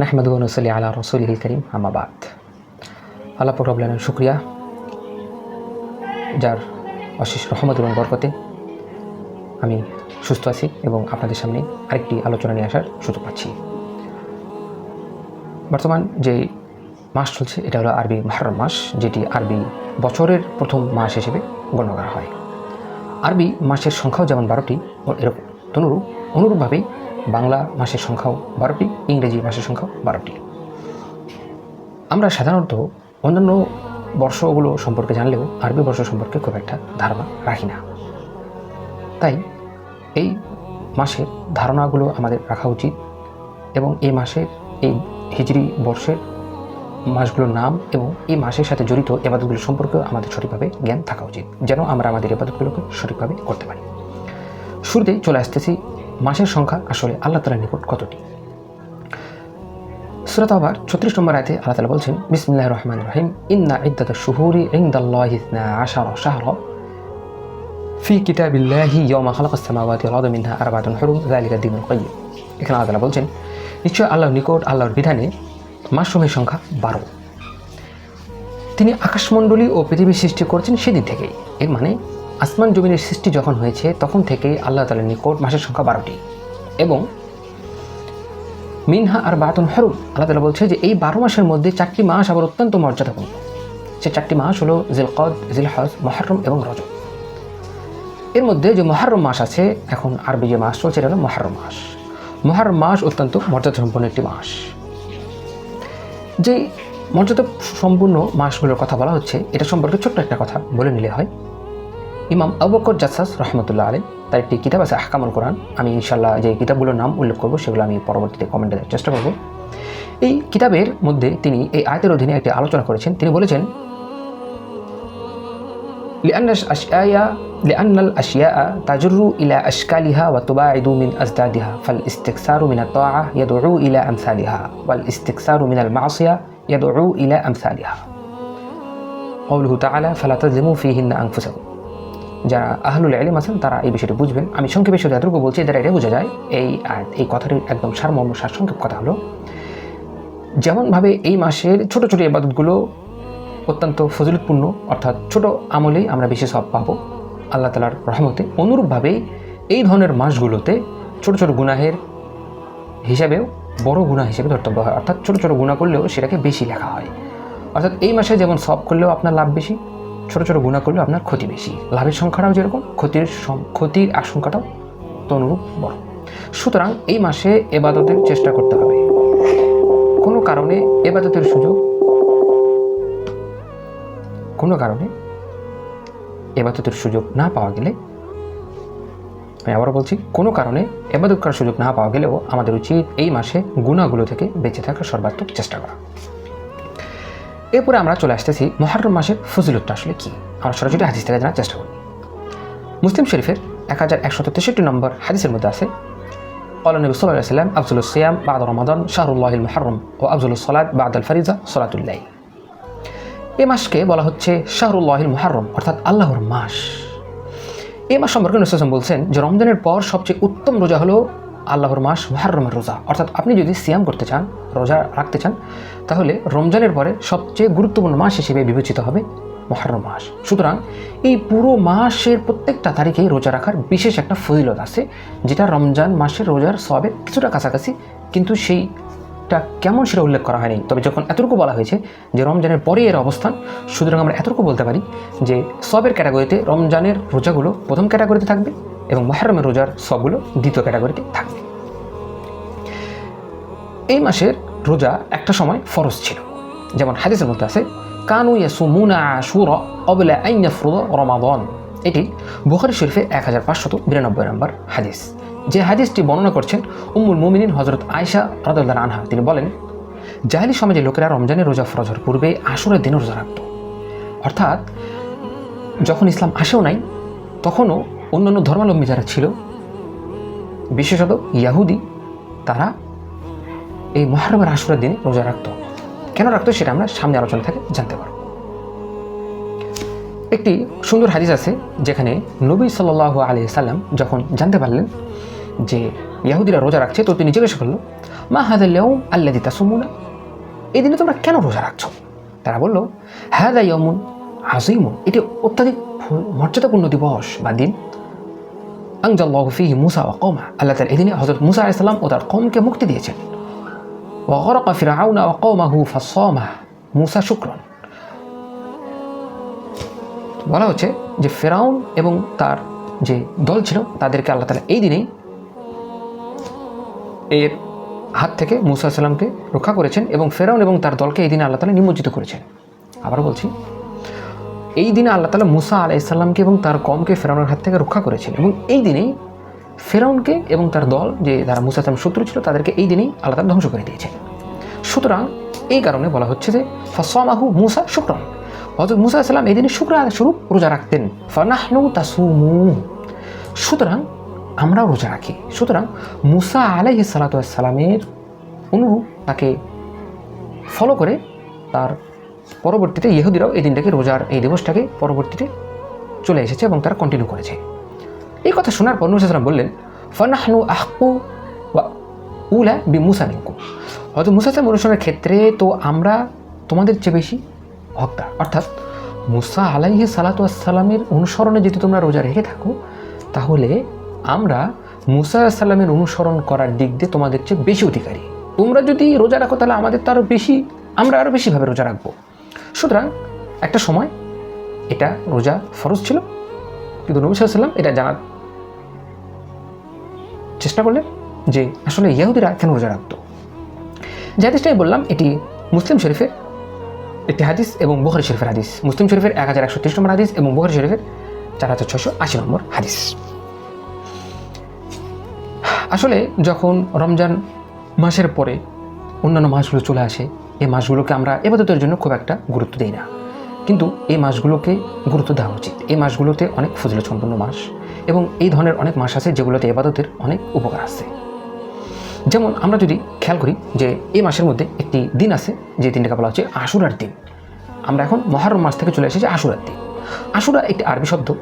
নাহমদুসলি আলা রসুল করিম আমাবাদ আল্লাহ প্রবলেনের শুক্রিয়া। যার অশেষ রহমত এবং বরকতে আমি সুস্থ আছি এবং আপনাদের সামনে আরেকটি আলোচনা নিয়ে আসার সুযোগ পাচ্ছি। বর্তমান যে মাস চলছে, এটা হলো আরবি মহরম মাস, যেটি আরবি বছরের প্রথম মাস হিসেবে গণ্য করা হয়। আরবি মাসের সংখ্যাও যেমন বারোটি, এরকম। তনুরূপ অনুরূপভাবেই বাংলা মাসের সংখ্যাও বারোটি, ইংরেজি মাসের সংখ্যাও বারোটি। আমরা সাধারণত অন্যান্য বর্ষগুলো সম্পর্কে জানলেও আরবি বর্ষ সম্পর্কে খুব একটা ধারণা রাখি না। তাই এই মাসের ধারণাগুলো আমাদের রাখা উচিত এবং এই মাসের এই হিজরি বর্ষের মাসগুলোর নাম এবং এই মাসের সাথে জড়িত এবাদতগুলো সম্পর্কেও আমাদের সঠিকভাবে জ্ঞান থাকা উচিত, যেন আমরা আমাদের এবাদতগুলোকে সঠিকভাবে করতে পারি। শুরুতেই চলে আসতেছি মাসের সংখ্যা আসলে আল্লাহ তালার নিকট কতটি? সুরাত আবার ছত্রিশ নম্বর আয়তে আল্লাহ তালা বলছেন বিসমিল্লাহ রহমান রহিম, ইন্না ইদ্দাত শুহুরি ইন্দাল্লাহ ইসনা আশার শাহর। ফি কিতাবিল্লাহি ইয়ামা সামাওয়াতি ওয়াল আরদি মিনহা আরবাতুন হুরুম, যালিকা দ্বীনুল কাইয়্যিম এখানে আল্লাহ তাআলা বলছেন, নিশ্চয় আল্লাহর নিকট, আল্লাহর বিধানে মাসসমূহের সংখ্যা বারো। তিনি আকাশমণ্ডলী ও পৃথিবী সৃষ্টি করেছেন সেদিন থেকেই। এর মানে আসমান জমিনের সৃষ্টি যখন হয়েছে, তখন থেকেই আল্লাহ তালার নিকট মাসের সংখ্যা বারোটি। এবং মিনহা আর বাতুন হরুম আল্লাহ তালা বলছে যে, এই বারো মাসের মধ্যে চারটি মাস আবার অত্যন্ত মর্যাদাপূর্ণ। সে চারটি মাস হলো জিলকদ, জিলহজ, মহারম এবং রজব। এর মধ্যে যে মহারম মাস আছে, এখন আরবি যে মাস চলছে, এটা হলো মহারম মাস। মহারম মাস অত্যন্ত মর্যাদা সম্পন্ন একটি মাস। যে মর্যাদা সম্পূর্ণ মাসগুলোর কথা বলা হচ্ছে, এটা সম্পর্কে ছোট্ট একটা কথা বলে নিলে হয়। ইমাম আবকর জাসাস রহমতুল্লাহ আলী তার একটি কিতাব আছে আহকামুল কোরআন আমি ইনশাল্লাহ যে কিতাবগুলোর নাম উল্লেখ করবো সেগুলো আমি পরবর্তীতে কমেন্টে দেওয়ার চেষ্টা করব এই কিতাবের মধ্যে তিনি এই আয়তের অধীনে একটি আলোচনা করেছেন তিনি বলেছেন لأن الأشياء لأن الأشياء تجر إلى أشكالها وتباعد من أزدادها فالاستكثار من الطاعة يدعو إلى أمثالها والاستكثار من المعصية يدعو إلى أمثالها قوله تعالى فلا تظلموا فيهن أنفسكم যারা আহলুল আলিম আছেন, তারা এই বিষয়টি বুঝবেন। আমি সংক্ষেপে শুধু এতটুকু বলছি, এদের এটা বোঝা যায়, এই, আর এই কথাটির একদম সারমর্ম সারসংক্ষেপ কথা হলো, যেমনভাবে এই মাসের ছোট ছোট ইবাদতগুলো অত্যন্ত ফজিলতপূর্ণ, অর্থাৎ ছোট আমলেই আমরা বেশি সব পাবো আল্লাহ তালার রহমতে অনুরূপভাবেই এই ধরনের মাসগুলোতে ছোট ছোট গুনাহের হিসাবেও বড় গুণা হিসেবে ধর্তব্য হয়। অর্থাৎ ছোট ছোট গুণা করলেও সেটাকে বেশি লেখা হয়। অর্থাৎ এই মাসে যেমন সব করলেও আপনার লাভ বেশি ছোট ছোট গুণা করলেও আপনার ক্ষতি বেশি। লাভের সংখ্যাটাও যেরকম, ক্ষতির ক্ষতির আশঙ্কাটাও তো অনুরূপ বড়। সুতরাং এই মাসে এবাদতের চেষ্টা করতে হবে। কোনো কারণে এবাদতের সুযোগ, কোনো কারণে এবাদতের সুযোগ না পাওয়া গেলে, আমি আবারও বলছি, কোনো কারণে এবাদত করার সুযোগ না পাওয়া গেলেও আমাদের উচিত এই মাসে গুণাগুলো থেকে বেঁচে থাকার সর্বাত্মক চেষ্টা করা। এরপরে আমরা চলে আসতেছি মহারম মাসের ফজিলতটা আসলে কী আমরা সরাসরি হাদিস থেকে জানার চেষ্টা করি মুসলিম শরীফের এক হাজার একশত তেষট্টি নম্বর হাদিসের মধ্যে আছে قال النبي صلى الله عليه وسلم أفضل الصيام بعد رمضان شهر الله المحرم وأفضل الصلاة بعد الفريضة صلاة الليل এ মাসকে বলা হচ্ছে শাহরুল্লাহিল মুহাররম অর্থাৎ আল্লাহর মাস এই মাস সম্পর্কে নসম বলছেন যে রমজানের পর সবচেয়ে উত্তম রোজা হলো আল্লাহর মাস মুহাররমের রোজা। অর্থাৎ আপনি যদি সিয়াম করতে চান, রোজা রাখতে চান, তাহলে রমজানের পরে সবচেয়ে গুরুত্বপূর্ণ মাস হিসেবে বিবেচিত হবে মহারম মাস। সুতরাং এই পুরো মাসের প্রত্যেকটা তারিখেই রোজা রাখার বিশেষ একটা ফজিলত আছে, যেটা রমজান মাসের রোজার সবের কিছুটা কাছাকাছি, কিন্তু সেই কেমন সেটা উল্লেখ করা হয়নি। তবে যখন এতটুকু বলা হয়েছে যে রমজানের পরে এর অবস্থান, সুতরাং আমরা এতটুকু বলতে পারি যে সবের ক্যাটাগরিতে রমজানের রোজাগুলো প্রথম ক্যাটাগরিতে থাকবে এবং মহারমের রোজার সবগুলো দ্বিতীয় ক্যাটাগরিতে থাকবে। এই মাসের রোজা একটা সময় ফরজ ছিল। যেমন হাদিসের মধ্যে আছে, কানু ইয়াসুমুনা আশুরা অবলা আইন ফ্রুদ রমাদন। এটি বুখারি শরীফে এক হাজার পাঁচশত বিরানব্বই নম্বর হাদিস। যে হাদিসটি বর্ণনা করছেন উম্মুল মুমিনিন হজরত আয়সা রদুল্লাহ আনহা। তিনি বলেন, জাহেলি সমাজে লোকেরা রমজানের রোজা ফরজের পূর্বে আসরের দিনও রোজা রাখত। অর্থাৎ যখন ইসলাম আসেও নাই, তখনও অন্যান্য ধর্মাবলম্বী যারা ছিল, বিশেষত ইয়াহুদি, তারা এই মহারমের আসরের দিনে রোজা রাখত। কেন রাখতো সেটা আমরা সামনে আলোচনা থেকে জানতে পারব। একটি সুন্দর হাদিস আছে, যেখানে নবী সাল্লাহ আলি সাল্লাম যখন জানতে পারলেন যে ইয়াহুদিরা রোজা রাখছে, তো তিনি জিজ্ঞেস করল মা হাদাল ইয়ৌম আল্লাহ দিতা সুমুনা এই দিনে তোমরা কেন রোজা রাখছো? তারা বলল হ্যাঁ দা ইয়মুন আজিমুন এটি অত্যাধিক মর্যাদাপূর্ণ দিবস বা দিন। আংজাল্লাহফিহি মুসা ওয়া কমা আল্লাহ তার এদিনে হজরত মুসা আলাইসাল্লাম ও তার কমকে মুক্তি দিয়েছেন। ফিরাউনা মুসা শুক্রন। বলা হচ্ছে যে ফেরাউন এবং তার যে দল ছিল, তাদেরকে আল্লাহ তালা এই দিনেই এর হাত থেকে মুসা রক্ষা করেছেন এবং ফেরাউন এবং তার দলকে এই দিনে আল্লাহ তালা নিমজ্জিত করেছেন। আবার বলছি এই দিনে আল্লাহ তালা মুসা আলাইসাল্লামকে এবং তার কমকে ফেরাউনের হাত থেকে রক্ষা করেছেন এবং এই দিনেই ফেরাউনকে এবং তার দল যে যারা মুসা সালাম শত্রু ছিল, তাদেরকে এই দিনেই আল্লাহ তালা ধ্বংস করে দিয়েছেন। সুতরাং এই কারণে বলা হচ্ছে যে, ফসামাহু মুসা শুক্রন। হজরত মুসা সাল্লাম এই দিনে শুক্র স্বরূপ রোজা রাখতেন। ফানাহনু তাসুমু। সুতরাং আমরাও রোজা রাখি। সুতরাং মুসা আলাইহি সালাতামের অনুরূপ তাকে ফলো করে তার পরবর্তীতে ইহুদিরাও এই দিনটাকে রোজার এই দিবসটাকে পরবর্তীতে চলে এসেছে এবং তারা কন্টিনিউ করেছে। এই কথা শোনার পর নুসা সাল্লাম বললেন, ফানাহনু আহকু ওয়া উলা বি মুসা হয়তো মুসা সালাম অনুসরণের ক্ষেত্রে তো আমরা তোমাদের চেয়ে বেশি হকদার। অর্থাৎ মুসা আলাইহি সালাতামের অনুসরণে যদি তোমরা রোজা রেখে থাকো, তাহলে আমরা মুসা সাল্লামের অনুসরণ করার দিক দিয়ে তোমাদের চেয়ে বেশি অধিকারী। তোমরা যদি রোজা রাখো, তাহলে আমাদের তো আরও বেশি, আমরা আরও বেশিভাবে রোজা রাখব। সুতরাং একটা সময় এটা রোজা ফরজ ছিল, কিন্তু নবী সাল্লাম এটা জানার চেষ্টা করলেন যে আসলে ইয়াহুদিরা কেন রোজা রাখতো। যে হাদিসটা বললাম, এটি মুসলিম শরীফের একটি হাদিস এবং বুখারি শরীফের হাদিস। মুসলিম শরীফের এক হাজার একশো নম্বর হাদিস এবং বুখারি শরীফের চার হাজার ছশো আশি নম্বর হাদিস। আসলে যখন রমজান মাসের পরে অন্যান্য মাসগুলো চলে আসে এই মাসগুলোকে আমরা এবাদতের জন্য খুব একটা গুরুত্ব দিই না। কিন্তু এই মাসগুলোকে গুরুত্ব দেওয়া উচিত। এই মাসগুলোতে অনেক ফজিলত সম্পন্ন মাস এবং এই ধরনের অনেক মাস আছে যেগুলোতে এবাদতের অনেক উপকার আছে। যেমন আমরা যদি খেয়াল করি যে এই মাসের মধ্যে একটি দিন আছে যে দিনটাকে বলা হচ্ছে আশুরার দিন। আমরা এখন মহারম মাস থেকে চলে এসেছি আশুরার দিন। আশুরা একটি আরবি শব্দ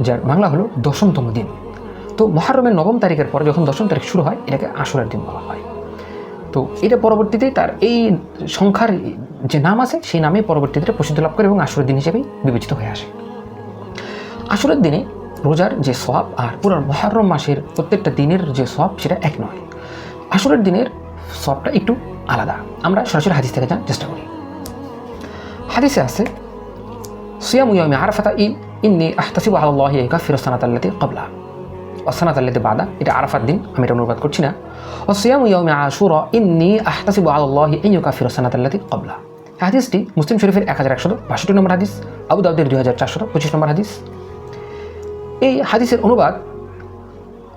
যার বাংলা হলো দশমতম দিন। তো মহারমের নবম তারিখের পরে যখন দশম তারিখ শুরু হয়, এটাকে আশুরার দিন বলা হয়। তো এটা পরবর্তীতে তার এই সংখ্যার যে নাম আছে, সেই নামে পরবর্তীতে প্রসিদ্ধ লাভ করে এবং আশুরের দিন হিসেবেই বিবেচিত হয়ে আসে। আশুরের দিনে রোজার যে সব আর পুরো মহারম মাসের প্রত্যেকটা দিনের যে সব সেটা এক নয়। আসরের দিনের সবটা একটু আলাদা। আমরা সরাসরি হাদিস থেকে জানার চেষ্টা করি। হাদিসে আছে, সিয়াম ইয়ামি আরাফাতা ই ইন্নি আহতাসিব আল্লাহ কাফির সানাত আল্লাতি কাবলা আল্লাতি বাদা এটা আরাফাত দিন, আমি এটা অনুবাদ করছি না। ও সিয়াম ইয়ামি আশুর ইন্নি আহতাসিব আল্লাহ ইউ কাফির সানাত আল্লাতি কাবলা হাদিসটি মুসলিম শরীফের এক হাজার একশো বাষট্টি নম্বর হাদিস, আবু দাউদের দুই হাজার চারশো পঁচিশ নম্বর হাদিস। এই হাদিসের অনুবাদ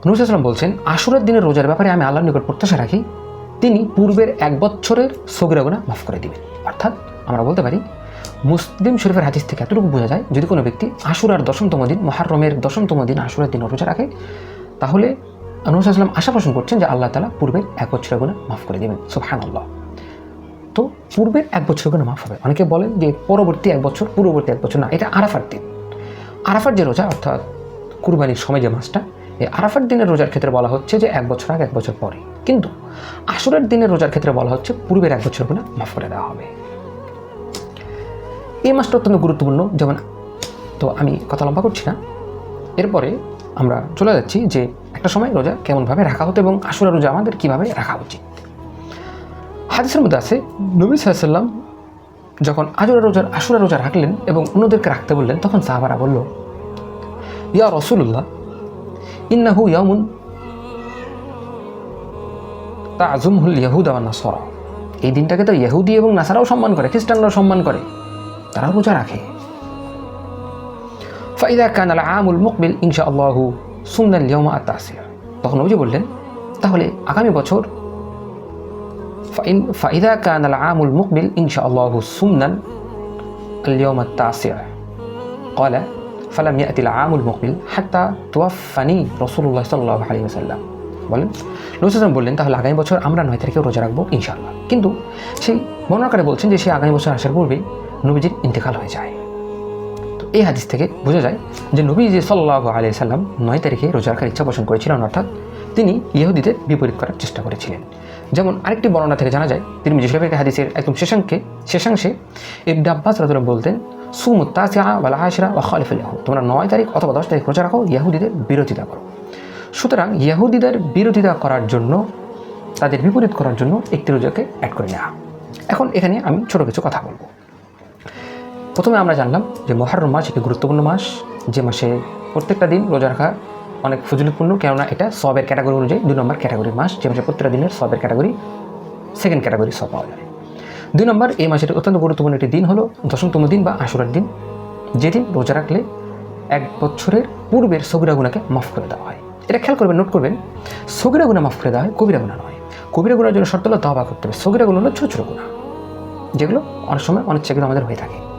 নুরুসাল্লাম বলছেন, আশুরের দিনের রোজার ব্যাপারে আমি আল্লাহর নিকট প্রত্যাশা রাখি, তিনি পূর্বের এক বছরের সগিরাগুনা মাফ করে দিবেন। অর্থাৎ আমরা বলতে পারি মুসলিম শরীফের হাদিস থেকে এতটুকু বোঝা যায়, যদি কোনো ব্যক্তি আশুরার দশমতম দিন, মহারমের দশমতম দিন আশুরের দিন রোজা রাখে, তাহলে নুরুসাল্লাম আশা পোষণ করছেন যে আল্লাহ তালা পূর্বের এক বছরের গুণা মাফ করে দেবেন। সুফহান আল্লাহ তো পূর্বের এক বছরের গুণা মাফ হবে। অনেকে বলেন যে পরবর্তী এক বছর, পূর্ববর্তী এক বছর না, এটা আরাফার দিন। আরাফার যে রোজা, অর্থাৎ কুরবানির সময় যে মাসটা, এই আরাফার দিনের রোজার ক্ষেত্রে বলা হচ্ছে যে এক বছর আগে, এক বছর পরে। কিন্তু আসরের দিনের রোজার ক্ষেত্রে বলা হচ্ছে পূর্বের এক বছর গুণা মাফ করে দেওয়া হবে। এই মাসটা অত্যন্ত গুরুত্বপূর্ণ, যেমন তো আমি কথা লম্বা করছি না। এরপরে আমরা চলে যাচ্ছি যে একটা সময় রোজা কেমনভাবে রাখা হতো এবং আসুরা রোজা আমাদের কীভাবে রাখা উচিত। হাদিসের মধ্যে আছে, নবী সাল্লাম যখন আজুরা রোজার আশুরা রোজা রাখলেন এবং অন্যদেরকে রাখতে বললেন, তখন সাহাবারা বলল, ইয়া রসুল্লাহ ইন্নাহু ইয়ামুন তা আজুমহুল ইয়াহুদ আবার নাসরা। এই দিনটাকে তো ইহুদি এবং নাসারাও সম্মান করে, খ্রিস্টানরাও সম্মান করে। তারা রোজা রাখে ফাইদা কান আল আমুল মুকবিল ইনশা আল্লাহু সুন্নাল ইয়মা আত্মাসিয়া তখন অভিযোগ বললেন তাহলে আগামী বছর ফাইন ফাইদা কান আল আমুল মুকবিল ইনশা আল্লাহু সুন্নান اليوم التاسع قال فلم يأتي العام المقبل حتى توفني رسول الله صلى الله عليه وسلم বলেন রসুলাম বললেন তাহলে আগামী বছর আমরা নয় তারিখে রোজা রাখবো ইনশাআল্লাহ কিন্তু সেই বর্ণাকারে বলছেন যে সেই আগামী বছর আসার পূর্বেই নবীজির ইন্তেকাল হয়ে যায়। তো এই হাদিস থেকে বোঝা যায় যে নবী যে সাল্লাহ আলিয়া সাল্লাম নয় তারিখে রোজা রাখার ইচ্ছা পোষণ করেছিলেন, অর্থাৎ তিনি ইহুদিদের বিপরীত করার চেষ্টা করেছিলেন। যেমন আরেকটি বর্ণনা থেকে জানা যায় তিনি মিজিসাহের হাদিসের একদম শেষাঙ্কে শেষাংশে ইবনে আব্বাস রাজুল্লাহ বলতেন সুমুত্তাসিয়া ওয়ালা আশরা ওয়া খালিফুল্লাহ তোমরা নয় তারিখ অথবা দশ তারিখ রোজা রাখো ইয়াহুদিদের বিরোধিতা করো। সুতরাং ইয়াহুদিদের বিরোধিতা করার জন্য, তাদের বিপরীত করার জন্য একটি রোজাকে অ্যাড করে নেওয়া। এখন এখানে আমি ছোটো কিছু কথা বলব। প্রথমে আমরা জানলাম যে মহারম মাস একটি গুরুত্বপূর্ণ মাস। যে মাসে প্রত্যেকটা দিন রোজা রাখা অনেক ফজিলতপূর্ণ, কেননা এটা সবের ক্যাটাগরি অনুযায়ী দুই নম্বর ক্যাটাগরির মাস। যে মাসে প্রত্যেকটা দিনের সবের ক্যাটাগরি সেকেন্ড ক্যাটাগরি সব পাওয়া যায়। দুই নম্বর, এই মাসের অত্যন্ত গুরুত্বপূর্ণ একটি দিন হলো দশমতম দিন বা আশুরার দিন। যেদিন রোজা রাখলে এক বছরের পূর্বের সবিরা গুণাকে মাফ করে দেওয়া হয়। এটা খেয়াল করবেন নোট করবেন। সগিরা গুণা মাফ করে দেওয়া হয়, কবিরা গুণা নয়। কবিরা গুণার জন্য শর্ত হলো তবা করতে হবে। সগিরা গুণ হলো ছোটো ছোটো গুণা। যেগুলো অনেক সময় অনেক চাকরি আমাদের হয়ে থাকে।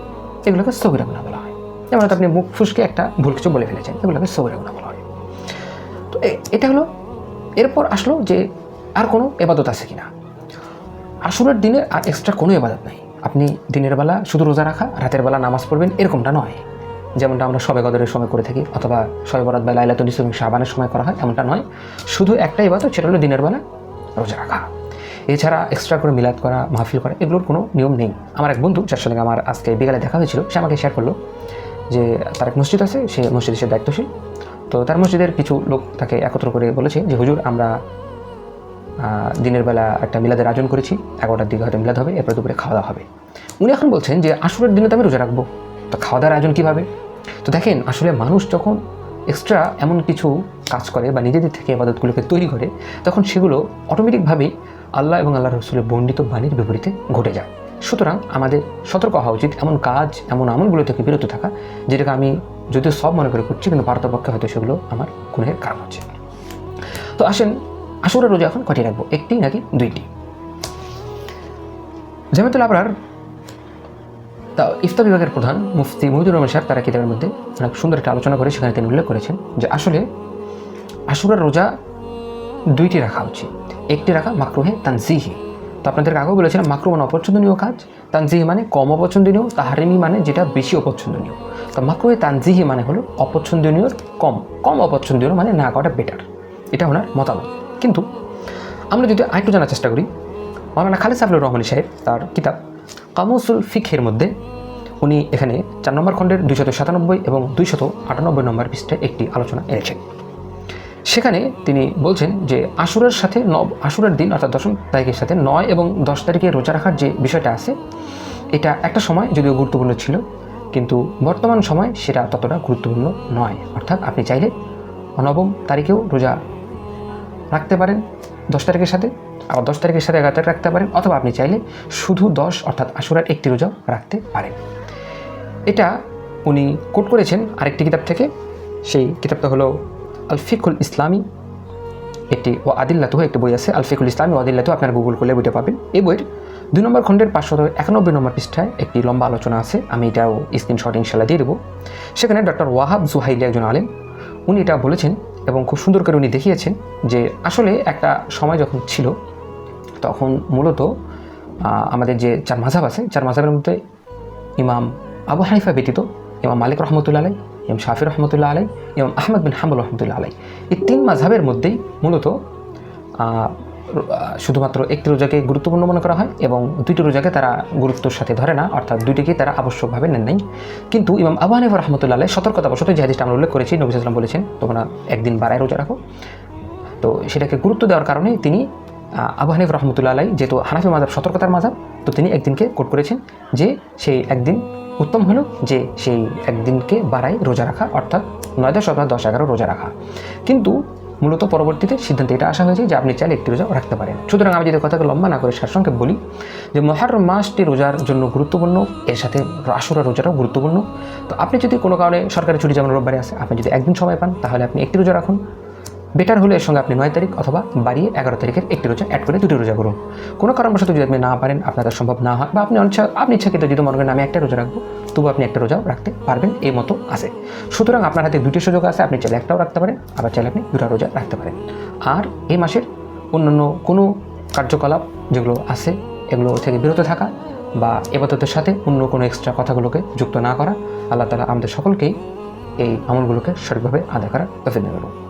এগুলোকে সগিরা গুণা বলা হয়। যেমন আপনি মুখ ফুসকে একটা ভুল কিছু বলে ফেলেছেন, এগুলোকে সগিরা গুণা বলা হয়। তো এটা হলো, এরপর আসলো যে আর কোনো এবাদত আছে কিনা। আসরের দিনে আর এক্সট্রা কোনো এবাদত নাই। আপনি দিনের বেলা শুধু রোজা রাখা, রাতের বেলা নামাজ পড়বেন, এরকমটা নয়। যেমনটা আমরা সবে গদরের সময় করে থাকি, অথবা সবে বরাত বা লাইলাতুল ইসলাম সাবানের সময় করা হয়, এমনটা নয়। শুধু একটাই ইবাদত সেটা হলো দিনের বেলা রোজা রাখা। এছাড়া এক্সট্রা করে মিলাদ করা, মাহফিল করা, এগুলোর কোনো নিয়ম নেই। আমার এক বন্ধু, যার সঙ্গে আমার আজকে বিকালে দেখা হয়েছিল, সে আমাকে শেয়ার করল যে তার এক মসজিদ আছে, সে মসজিদে সে দায়িত্বশীল। তো তার মসজিদের কিছু লোক তাকে একত্র করে বলেছে যে, হুজুর, আমরা দিনের বেলা একটা মিলাদের আয়োজন করেছি, এগারোটার দিকে হয়তো মিলাদ হবে, এরপরে দুপুরে খাওয়া দাওয়া হবে। উনি এখন বলছেন যে, আসরের দিনে তো আমি রোজা রাখব, তো খাওয়া দাওয়ার আয়োজন কীভাবে? তো দেখেন, আসলে মানুষ যখন এক্সট্রা এমন কিছু কাজ করে বা নিজেদের থেকে আবাদতগুলোকে তৈরি করে, তখন সেগুলো অটোমেটিকভাবেই আল্লাহ এবং আল্লাহ রসুলের বর্ণিত বাণীর বিপরীতে ঘটে যায়। সুতরাং আমাদের সতর্ক হওয়া উচিত এমন কাজ, এমন আমলগুলো থেকে বিরত থাকা, যেটাকে আমি যদিও সব মনে করে করছি, কিন্তু পারতপক্ষে হয়তো সেগুলো আমার গুণের কারণ হচ্ছে। তো আসেন আসলে রোজা এখন কটি রাখব, একটি নাকি দুইটি? জামাতুল আবরার তা ইফতা বিভাগের প্রধান মুফতি মহিদুর রহমান সাহেব তারা কিতাবের মধ্যে অনেক সুন্দর একটা আলোচনা করে সেখানে তিনি উল্লেখ করেছেন যে আসলে আশুরার রোজা দুইটি রাখা উচিত। একটি রাখা মাকরুহে তানজিহি। তো আপনাদেরকে আগেও বলেছিলাম, মাকরু মানে অপছন্দনীয় কাজ, তানজিহি মানে কম অপছন্দনীয়, তাহারিমি মানে যেটা বেশি অপছন্দনীয়। তো মাকরুহে তানজিহি মানে হলো অপছন্দনীয়র কম কম অপছন্দনীয় মানে না করাটা বেটার এটা ওনার মতামত। কিন্তু আমরা যদি আরেকটু জানার চেষ্টা করি, মাওলানা খালেদ সাফলুর রহমানী সাহেব তার কিতাব কামুসুল ফিখের মধ্যে উনি এখানে চার নম্বর খণ্ডের দুইশত সাতানব্বই এবং দুইশত আটানব্বই নম্বর পৃষ্ঠে একটি আলোচনা এনেছেন। সেখানে তিনি বলছেন যে আশুরের সাথে নব আশুরের দিন অর্থাৎ দশম তারিখের সাথে নয় এবং দশ তারিখে রোজা রাখার যে বিষয়টা আছে, এটা একটা সময় যদিও গুরুত্বপূর্ণ ছিল, কিন্তু বর্তমান সময় সেটা ততটা গুরুত্বপূর্ণ নয়। অর্থাৎ আপনি চাইলে নবম তারিখেও রোজা রাখতে পারেন দশ তারিখের সাথে আবার দশ তারিখের সাথে এগারো রাখতে পারেন, অথবা আপনি চাইলে শুধু দশ, অর্থাৎ আশুরার একটি রোজাও রাখতে পারেন। এটা উনি কোট করেছেন আরেকটি কিতাব থেকে। সেই কিতাবটা হলো আল ফিকুল ইসলামী। একটি ও আদিল্লাতু একটি বই আছে আল ফিকুল ইসলামী ও আদিল্লাতু আপনারা গুগল করলে বইটা পাবেন। এই বইয়ের দুই নম্বর খণ্ডের পাঁচশত একানব্বই নম্বর পৃষ্ঠায় একটি লম্বা আলোচনা আছে, আমি এটাও স্ক্রিনশট ইনশাল্লাহ দিয়ে দেবো। সেখানে ডক্টর ওয়াহাব জুহাইলি একজন আলেম, উনি এটা বলেছেন এবং খুব সুন্দর করে উনি দেখিয়েছেন যে আসলে একটা সময় যখন ছিল তখন মূলত আমাদের যে চার মাঝাব আছে, চার মাঝাবের মধ্যে ইমাম আবু হানিফা ব্যতীত ইমাম মালিক রহমতুল্লা আলাই ইমাম শাফি রহমতুল্লাহ আলাই ইমাম আহমদ বিন হাম্বল রহমতুল্লাহ আলাই এই তিন মাঝাবের মধ্যেই মূলত শুধুমাত্র একটি রোজাকে গুরুত্বপূর্ণ মনে করা হয় এবং দুইটি রোজাকে তারা গুরুত্বর সাথে ধরে না, অর্থাৎ দুইটিকেই তারা আবশ্যকভাবে নেন নাই। কিন্তু ইমাম আবু হানিফা আলাই সতর্কতা বশত যে হাদিসটা আমরা উল্লেখ করেছি, নবী সাল্লাম বলেছেন, তোমরা একদিন বাড়ায় রোজা রাখো। তো সেটাকে গুরুত্ব দেওয়ার কারণে তিনি আবু হানিফ রহমতুল্লাহ আলাই যেহেতু হানাফি মাজাব সতর্কতার মাজাব তো তিনি একদিনকে কোট করেছেন যে সেই একদিন উত্তম হলো যে সেই একদিনকে বাড়ায় রোজা রাখা, অর্থাৎ নয় দশ অথবা দশ এগারো রোজা রাখা। কিন্তু মূলত পরবর্তীতে সিদ্ধান্তে এটা আসা হয়েছে যে আপনি চাইলে একটি রোজা রাখতে পারেন। সুতরাং আমি যদি কথাকে লম্বা না করে সারসংক্ষেপ বলি, যে মহারম মাসটি রোজার জন্য গুরুত্বপূর্ণ, এর সাথে আশুরা রোজাটাও গুরুত্বপূর্ণ। তো আপনি যদি কোনো কারণে সরকারি ছুটি যেমন রোববারে আসে আপনি যদি একদিন সময় পান, তাহলে আপনি একটি রোজা রাখুন। বেটার হলে এর সঙ্গে আপনি নয় তারিখ অথবা বাড়িয়ে এগারো তারিখের একটি রোজা অ্যাড করে দুটি রোজা করুন। কোনো কারণবশত যদি আপনি না পারেন আপনাদের সম্ভব না হয় বা আপনি অনিচ্ছা, আপনি ইচ্ছাকৃত যদি মনে করেন, আমি একটা রোজা রাখব তবু আপনি একটা রোজাও রাখতে পারবেন এই মতো আছে। সুতরাং আপনার হাতে দুটি সুযোগ আছে, আপনি চাইলে একটাও রাখতে পারেন, আবার চাইলে আপনি দুটা রোজা রাখতে পারেন। আর এই মাসের অন্যান্য কোনো কার্যকলাপ যেগুলো আছে, এগুলো থেকে বিরত থাকা বা এবাদতের সাথে অন্য কোনো এক্সট্রা কথাগুলোকে যুক্ত না করা, আল্লাহ তালা আমাদের সকলকেই এই আমলগুলোকে সঠিকভাবে আদায় করার তফিক করুন।